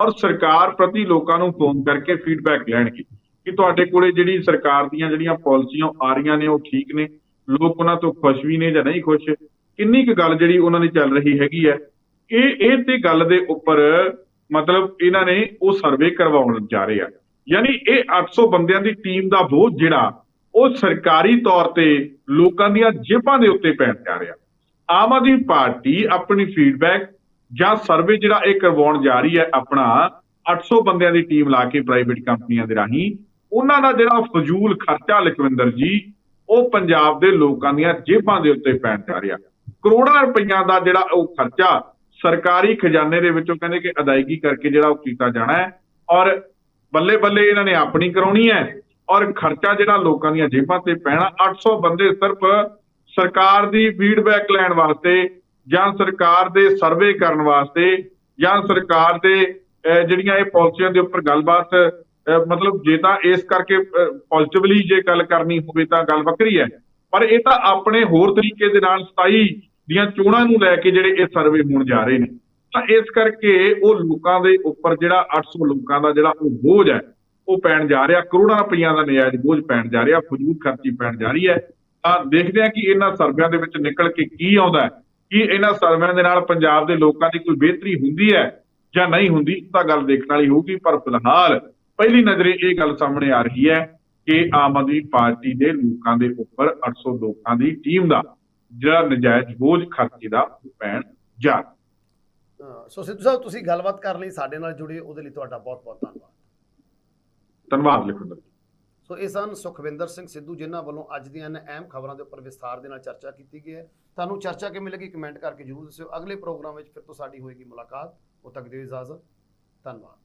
ਔਰ ਸਰਕਾਰ ਪ੍ਰਤੀ ਲੋਕਾਂ ਨੂੰ ਫੋਨ ਕਰਕੇ ਫੀਡਬੈਕ ਲੈਣਗੇ ਕਿ ਤੁਹਾਡੇ ਕੋਲੇ ਜਿਹੜੀ ਸਰਕਾਰ ਦੀਆਂ ਜਿਹੜੀਆਂ ਪਾਲਿਸੀਆਂ ਆ ਰਹੀਆਂ ਨੇ, ਉਹ ਠੀਕ ਨੇ। ਲੋਕ ਉਹਨਾਂ ਤੋਂ ਖੁਸ਼ ਵੀ ਨੇ ਜਾਂ ਨਹੀਂ ਖੁਸ਼। ਕਿੰਨੀ ਕੁ ਗੱਲ ਜਿਹੜੀ ਉਹਨਾਂ ਦੀ ਚੱਲ ਰਹੀ ਹੈਗੀ ਹੈ, ਇਹ ਇਹ ਤੇ ਗੱਲ ਦੇ ਉੱਪਰ ਮਤਲਬ ਇਹਨਾਂ ਨੇ ਉਹ ਸਰਵੇ ਕਰਵਾਉਣ ਜਾ ਰਹੇ ਆ। ਯਾਨੀ ਇਹ 800 ਬੰਦਿਆਂ ਦੀ ਟੀਮ ਦਾ ਬੋਝ ਜਿਹੜਾ, ਉਹ ਸਰਕਾਰੀ ਤੌਰ ਤੇ ਲੋਕਾਂ ਦੀਆਂ ਜੇਬਾਂ ਦੇ ਉੱਤੇ ਪੈਣ ਜਾ ਰਿਹਾ। ਆਮ ਆਦਮੀ ਪਾਰਟੀ ਆਪਣੀ ਫੀਡਬੈਕ ਜਾਂ ਸਰਵੇ ਜਿਹੜਾ ਇਹ ਕਰਵਾਉਣ ਜਾ ਰਹੀ ਹੈ ਆਪਣਾ 800 ਬੰਦਿਆਂ ਦੀ ਟੀਮ ਲਾ ਕੇ ਪ੍ਰਾਈਵੇਟ ਕੰਪਨੀਆਂ ਦੇ ਰਾਹੀਂ, ਉਹਨਾਂ ਦਾ ਜਿਹੜਾ ਫਜ਼ੂਲ ਖਰਚਾ ਲਖਵਿੰਦਰ ਜੀ, ਉਹ ਪੰਜਾਬ ਦੇ ਲੋਕਾਂ ਦੀਆਂ ਜੇਬਾਂ ਦੇ ਉੱਤੇ ਪੈਣ ਜਾ ਰਿਹਾ। ਕਰੋੜਾਂ ਰੁਪਈਆਂ ਦਾ ਜਿਹੜਾ ਉਹ ਖਰਚਾ ਸਰਕਾਰੀ ਖਜ਼ਾਨੇ ਦੇ ਵਿੱਚੋਂ ਕਹਿੰਦੇ ਕਿ ਅਦਾਇਗੀ ਕਰਕੇ ਜਿਹੜਾ ਉਹ ਕੀਤਾ ਜਾਣਾ ਹੈ ਔਰ ਬੱਲੇ ਬੱਲੇ ਇਹਨਾਂ ਨੇ ਆਪਣੀ ਕਰਾਉਣੀ ਹੈ ਔਰ ਖਰਚਾ ਜਿਹੜਾ ਲੋਕਾਂ ਦੀਆਂ ਜੇਬਾਂ ਤੇ ਪੈਣਾ 800 ਬੰਦੇ ਸਿਰਫ ਸਰਕਾਰ ਦੀ ਫੀਡਬੈਕ ਲੈਣ ਵਾਸਤੇ ਜਾਂ ਸਰਕਾਰ ਦੇ ਸਰਵੇ ਕਰਨ ਵਾਸਤੇ ਜਾਂ ਸਰਕਾਰ ਦੇ ਅਹ, ਜਿਹੜੀਆਂ ਇਹ ਪਾਲਿਸੀਆਂ ਦੇ ਉੱਪਰ ਗੱਲਬਾਤ ਮਤਲਬ ਜੇ ਤਾਂ ਇਸ ਕਰਕੇ ਪੋਜ਼ਿਟਿਵਲੀ ਜੇ ਗੱਲ ਕਰਨੀ ਹੋਵੇ ਤਾਂ ਗੱਲ ਵੱਖਰੀ ਹੈ। ਪਰ ਇਹ ਤਾਂ ਆਪਣੇ ਹੋਰ ਤਰੀਕੇ ਦੇ ਨਾਲ 27 ਦੀਆਂ ਚੋਣਾਂ ਨੂੰ ਲੈ ਕੇ ਜਿਹੜੇ ਇਹ ਸਰਵੇ ਹੋਣ ਜਾ ਰਹੇ ਨੇ, ਤਾਂ ਇਸ ਕਰਕੇ ਉਹ ਲੋਕਾਂ ਦੇ ਉੱਪਰ ਜਿਹੜਾ 800 ਲੋਕਾਂ ਦਾ ਜਿਹੜਾ ਉਹ ਬੋਝ ਹੈ, ਉਹ ਪੈਣ ਜਾ ਰਿਹਾ, ਕਰੋੜਾਂ ਰੁਪਈਆਂ ਦਾ ਨਜਾਇਜ਼ ਬੋਝ ਪੈਣ ਜਾ ਰਿਹਾ ਫਜ਼ੂਲ ਖਰਚੀ ਪੈਣ ਜਾ ਰਹੀ ਹੈ। ਤਾਂ ਦੇਖਦੇ ਹਾਂ ਕਿ ਇਹਨਾਂ ਸਰਵਿਆਂ ਦੇ ਵਿੱਚ ਨਿਕਲ ਕੇ ਕੀ ਆਉਂਦਾ ਕੀ ਇਹਨਾਂ ਸਰਵਿਆਂ ਦੇ ਨਾਲ ਪੰਜਾਬ ਦੇ ਲੋਕਾਂ ਦੀ ਕੋਈ ਬਿਹਤਰੀ ਹੁੰਦੀ ਹੈ ਜਾਂ ਨਹੀਂ ਹੁੰਦੀ, ਤਾਂ ਗੱਲ ਦੇਖਣ ਵਾਲੀ ਹੋਊਗੀ। ਪਰ ਫਿਲਹਾਲ ਪਹਿਲੀ ਨਜ਼ਰੇ ਇਹ ਗੱਲ ਸਾਹਮਣੇ ਆ ਰਹੀ ਹੈ ਕਿ ਆਮ ਆਦਮੀ ਪਾਰਟੀ ਦੇ ਲੋਕਾਂ ਦੇ ਉੱਪਰ 800 ਲੋਕਾਂ ਦੀ ਟੀਮ ਦਾ ਜਿਹੜਾ ਨਜਾਇਜ਼ ਬੋਝ ਖਰਚੇ ਦਾ ਉਹ ਪੈਣ ਜਾ ਸੋ ਸਿੱਧੂ ਸਾਹਿਬ ਤੁਸੀਂ ਗੱਲਬਾਤ ਕਰਨ ਲਈ ਸਾਡੇ ਨਾਲ ਜੁੜੇ ਉਹਦੇ ਲਈ ਤੁਹਾਡਾ ਬਹੁਤ ਬਹੁਤ ਧੰਨਵਾਦ। ਧੰਨਵਾਦ ਲਿਖੋ ਸੋ ਇਹ ਸਨ ਸੁਖਵਿੰਦਰ ਸਿੰਘ ਸਿੱਧੂ ਜਿਨ੍ਹਾਂ ਵੱਲੋਂ ਅੱਜ ਦੀਆਂ ਇਹਨਾਂ ਅਹਿਮ ਖਬਰਾਂ ਦੇ ਉੱਪਰ ਵਿਸਥਾਰ ਦੇ ਨਾਲ ਚਰਚਾ ਕੀਤੀ ਗਈ ਹੈ। ਤੁਹਾਨੂੰ ਚਰਚਾ ਕਿਵੇਂ ਲੱਗੀ ਕਮੈਂਟ ਕਰਕੇ ਜਰੂਰ ਦੱਸਿਓ। ਅਗਲੇ ਪ੍ਰੋਗਰਾਮ ਵਿੱਚ ਫਿਰ ਤੋਂ ਸਾਡੀ ਹੋਏਗੀ ਮੁਲਾਕਾਤ। ਉਦ ਤੱਕ ਦਿਓ ਇਜਾਜ਼ਤ ਧੰਨਵਾਦ।